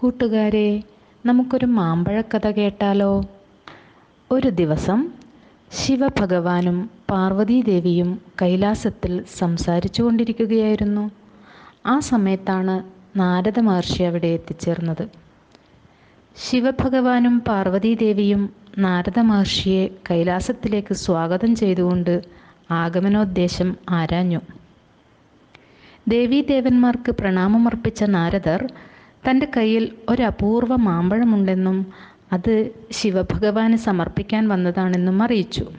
കൂട്ടുകാരെ നമുക്കൊരു മാമ്പഴക്കഥ കേട്ടാലോ? ഒരു ദിവസം ശിവഭഗവാനും പാർവതീദേവിയും കൈലാസത്തിൽ സംസാരിച്ചു കൊണ്ടിരിക്കുകയായിരുന്നു ആ സമയത്താണ് നാരദ മഹർഷി അവിടെ എത്തിച്ചേർന്നത്. ശിവഭഗവാനും പാർവതീദേവിയും നാരദ മഹർഷിയെ കൈലാസത്തിലേക്ക് സ്വാഗതം ചെയ്തുകൊണ്ട് ആഗമനോദ്ദേശം ആരാഞ്ഞു. ദേവീദേവന്മാർക്ക് പ്രണാമമർപ്പിച്ച നാരദർ തന്റെ കയ്യിൽ ഒരു അപൂർവ മാമ്പഴമുണ്ടെന്നും അത് ശിവഭഗവാന് സമർപ്പിക്കാൻ വന്നതാണെന്നും അറിയിച്ചു.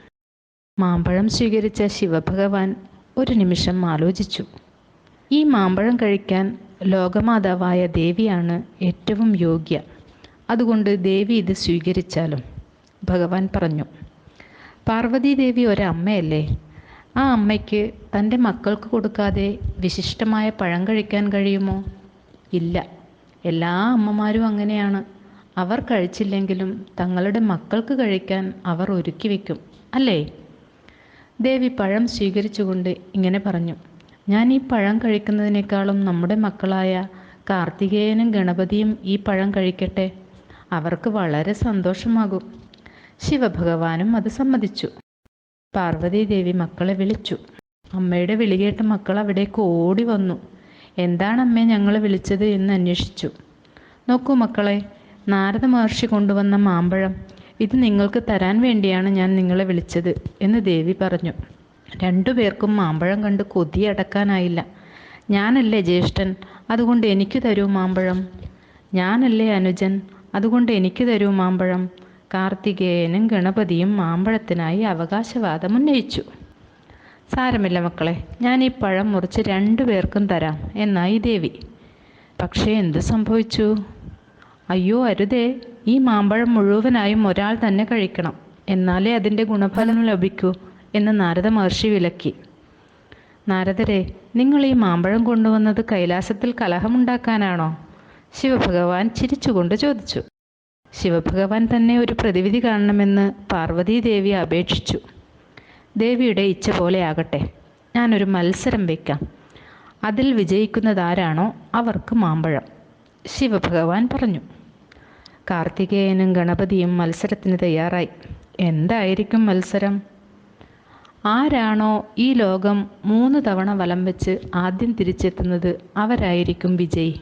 മാമ്പഴം സ്വീകരിച്ച ശിവഭഗവാൻ ഒരു നിമിഷം ആലോചിച്ചു. ഈ മാമ്പഴം കഴിക്കാൻ ലോകമാതാവായ ദേവിയാണ് ഏറ്റവും യോഗ്യ. അതുകൊണ്ട് ദേവി ഇത് സ്വീകരിച്ചാലും ഭഗവാൻ പറഞ്ഞു. പാർവതീദേവി ഒരമ്മയല്ലേ? ആ അമ്മയ്ക്ക് തന്റെ മക്കൾക്ക് കൊടുക്കാതെ വിശിഷ്ടമായ പഴം കഴിക്കാൻ കഴിയുമോ? ഇല്ല. എല്ലാ അമ്മമാരും അങ്ങനെയാണ്. അവർ കഴിച്ചില്ലെങ്കിലും തങ്ങളുടെ മക്കൾക്ക് കഴിക്കാൻ അവർ ഒരുക്കി വയ്ക്കും അല്ലേ? ദേവി പഴം സ്വീകരിച്ചുകൊണ്ട് ഇങ്ങനെ പറഞ്ഞു. ഞാൻ ഈ പഴം കഴിക്കുന്നതിനേക്കാളും നമ്മുടെ മക്കളായ കാർത്തികേയനും ഗണപതിയും ഈ പഴം കഴിക്കട്ടെ? അവർക്ക് വളരെ സന്തോഷമാകും. ശിവഭഗവാനും അത് സമ്മതിച്ചു. പാർവതീദേവി മക്കളെ വിളിച്ചു. അമ്മയുടെ വിളികേട്ട മക്കൾ അവിടേക്ക് ഓടി വന്നു. എന്താണ് ഞങ്ങൾ വിളിച്ചത് എന്ന് അന്വേഷിച്ചു. നോക്കൂ മക്കളെ നാരദ മഹർഷി കൊണ്ടുവന്ന മാമ്പഴം ഇത് നിങ്ങൾക്ക് തരാൻ വേണ്ടിയാണ് ഞാൻ നിങ്ങളെ വിളിച്ചത് എന്ന് ദേവി പറഞ്ഞു. രണ്ടുപേർക്കും മാമ്പഴം കണ്ട് കൊതിയടക്കാനായില്ല ഞാനല്ലേ ജ്യേഷ്ഠൻ അതുകൊണ്ട് എനിക്ക് തരൂ മാമ്പഴം. ഞാനല്ലേ അനുജൻ അതുകൊണ്ട് എനിക്ക് തരൂ മാമ്പഴം. കാർത്തികേയനും ഗണപതിയും മാമ്പഴത്തിനായി അവകാശവാദം ഉന്നയിച്ചു. സാരമില്ല മക്കളെ ഞാൻ ഈ പഴം മുറിച്ച് രണ്ടു പേർക്കും തരാം എന്നായി ദേവി. പക്ഷേ എന്ത് സംഭവിച്ചു? അയ്യോ അരുതേ ഈ മാമ്പഴം മുഴുവനായും ഒരാൾ തന്നെ കഴിക്കണം എന്നാലേ അതിന്റെ ഗുണഫലം ലഭിക്കൂ എന്ന് നാരദ മഹർഷി വിലക്കി. നാരദരെ നിങ്ങൾ ഈ മാമ്പഴം കൊണ്ടുവന്നത് കൈലാസത്തിൽ കലഹമുണ്ടാക്കാനാണോ? ശിവഭഗവാൻ ചിരിച്ചുകൊണ്ട് ചോദിച്ചു. ശിവഭഗവാൻ തന്നെ ഒരു പ്രതിവിധി കാണണമെന്ന് പാർവതീദേവി അപേക്ഷിച്ചു. ദേവിയുടെ ഇച്ഛ പോലെ ആകട്ടെ. ഞാനൊരു മത്സരം വയ്ക്കാം അതിൽ വിജയിക്കുന്നതാരാണോ അവർക്ക് മാമ്പഴം. ശിവഭഗവാൻ പറഞ്ഞു. കാർത്തികേയനും ഗണപതിയും മത്സരത്തിന് തയ്യാറായി. എന്തായിരിക്കും മത്സരം? ആരാണോ ഈ ലോകം മൂന്ന് തവണ വലം വെച്ച് ആദ്യം തിരിച്ചെത്തുന്നത് അവരായിരിക്കും വിജയി.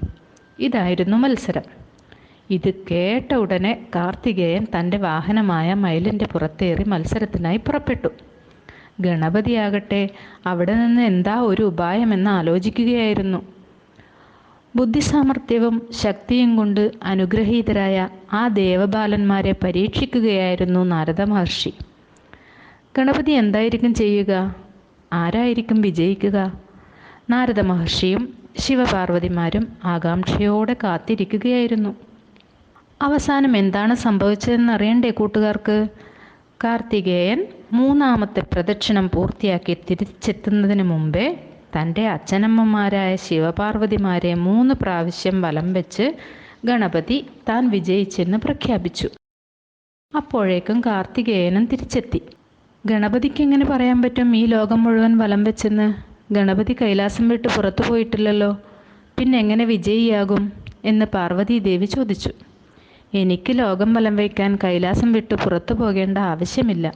ഇതായിരുന്നു മത്സരം. ഇത് കേട്ട ഉടനെ കാർത്തികേയൻ തന്റെ വാഹനമായ മയിലിന്റെ പുറത്തേറി മത്സരത്തിനായി പുറപ്പെട്ടു. ഗണപതിയാകട്ടെ അവിടെ നിന്ന് എന്താ ഒരു ഉപായമെന്ന് ആലോചിക്കുകയായിരുന്നു. ബുദ്ധിസാമർഥ്യവും ശക്തിയും കൊണ്ട് അനുഗ്രഹീതരായ ആ ദേവബാലന്മാരെ പരീക്ഷിക്കുകയായിരുന്നു നാരദ മഹർഷി ഗണപതി എന്തായിരിക്കും ചെയ്യുക? ആരായിരിക്കും വിജയിക്കുക? നാരദ മഹർഷിയും ശിവപാർവതിമാരും ആകാംക്ഷയോടെ കാത്തിരിക്കുകയായിരുന്നു. അവസാനം എന്താണ് സംഭവിച്ചതെന്ന് അറിയണ്ടേ കൂട്ടുകാർക്ക്? കാർത്തികേയൻ മൂന്നാമത്തെ പ്രദക്ഷിണം പൂർത്തിയാക്കി തിരിച്ചെത്തുന്നതിന് മുമ്പേ തന്റെ അച്ഛനമ്മമാരായ ശിവപാർവതിമാരെ മൂന്ന് പ്രാവശ്യം വലം വെച്ച് ഗണപതി താൻ വിജയിച്ചെന്ന് പ്രഖ്യാപിച്ചു. അപ്പോഴേക്കും കാർത്തികേയനും തിരിച്ചെത്തി. ഗണപതിക്ക് എങ്ങനെ പറയാൻ പറ്റും ഈ ലോകം മുഴുവൻ വലം വെച്ചെന്ന്? ഗണപതി കൈലാസം വിട്ട് പുറത്തു പോയിട്ടില്ലല്ലോ. പിന്നെ എങ്ങനെ വിജയിയാകും എന്ന് പാർവതി ദേവി ചോദിച്ചു. എനിക്ക് ലോകം വലം വയ്ക്കാൻ കൈലാസം വിട്ടു പുറത്തു പോകേണ്ട ആവശ്യമില്ല.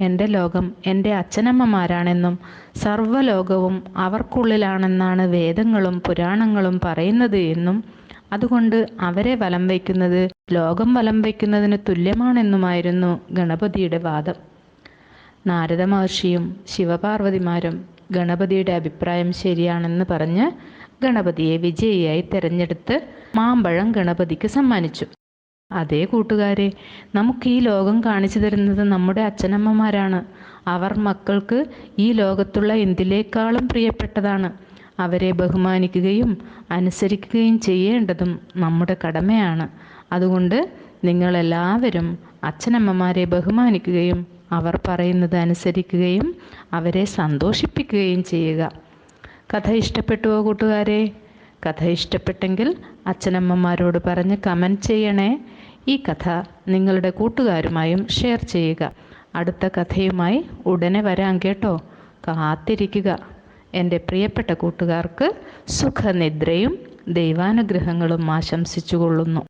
എന്റെ ലോകം എന്റെ അച്ഛനമ്മമാരാണെന്നും സർവലോകവും അവർക്കുള്ളിലാണെന്നാണ് വേദങ്ങളും പുരാണങ്ങളും പറയുന്നത് എന്നും അതുകൊണ്ട് അവരെ വലം വയ്ക്കുന്നത് ലോകം വലം വയ്ക്കുന്നതിന് തുല്യമാണെന്നുമായിരുന്നു ഗണപതിയുടെ വാദം. നാരദ മഹർഷിയും ശിവപാർവതിമാരും ഗണപതിയുടെ അഭിപ്രായം ശരിയാണെന്ന് പറഞ്ഞ് ഗണപതിയെ വിജയിയായി തിരഞ്ഞെടുത്ത് മാമ്പഴം ഗണപതിക്ക് സമ്മാനിച്ചു. അതേ കൂട്ടുകാരെ നമുക്ക് ഈ ലോകം കാണിച്ചു തരുന്നത് നമ്മുടെ അച്ഛനമ്മമാരാണ്. അവർ മക്കൾക്ക് ഈ ലോകത്തുള്ള എന്തിലേക്കാളും പ്രിയപ്പെട്ടതാണ്. അവരെ ബഹുമാനിക്കുകയും അനുസരിക്കുകയും ചെയ്യേണ്ടതും നമ്മുടെ കടമയാണ്. അതുകൊണ്ട് നിങ്ങളെല്ലാവരും അച്ഛനമ്മമാരെ ബഹുമാനിക്കുകയും അവർ പറയുന്നത് അനുസരിക്കുകയും അവരെ സന്തോഷിപ്പിക്കുകയും ചെയ്യുക. കഥ ഇഷ്ടപ്പെട്ടുവോ കൂട്ടുകാരെ? കഥ ഇഷ്ടപ്പെട്ടെങ്കിൽ അച്ഛനമ്മമാരോട് പറഞ്ഞ് കമന്റ് ചെയ്യണേ. ഈ കഥ നിങ്ങളുടെ കൂട്ടുകാരുമായും ഷെയർ ചെയ്യുക. അടുത്ത കഥയുമായി ഉടനെ വരാം കേട്ടോ. കാത്തിരിക്കുക. എന്റെ പ്രിയപ്പെട്ട കൂട്ടുകാർക്ക് സുഖനിദ്രയും ദൈവാനുഗ്രഹങ്ങളും ആശംസിച്ചുകൊള്ളുന്നു.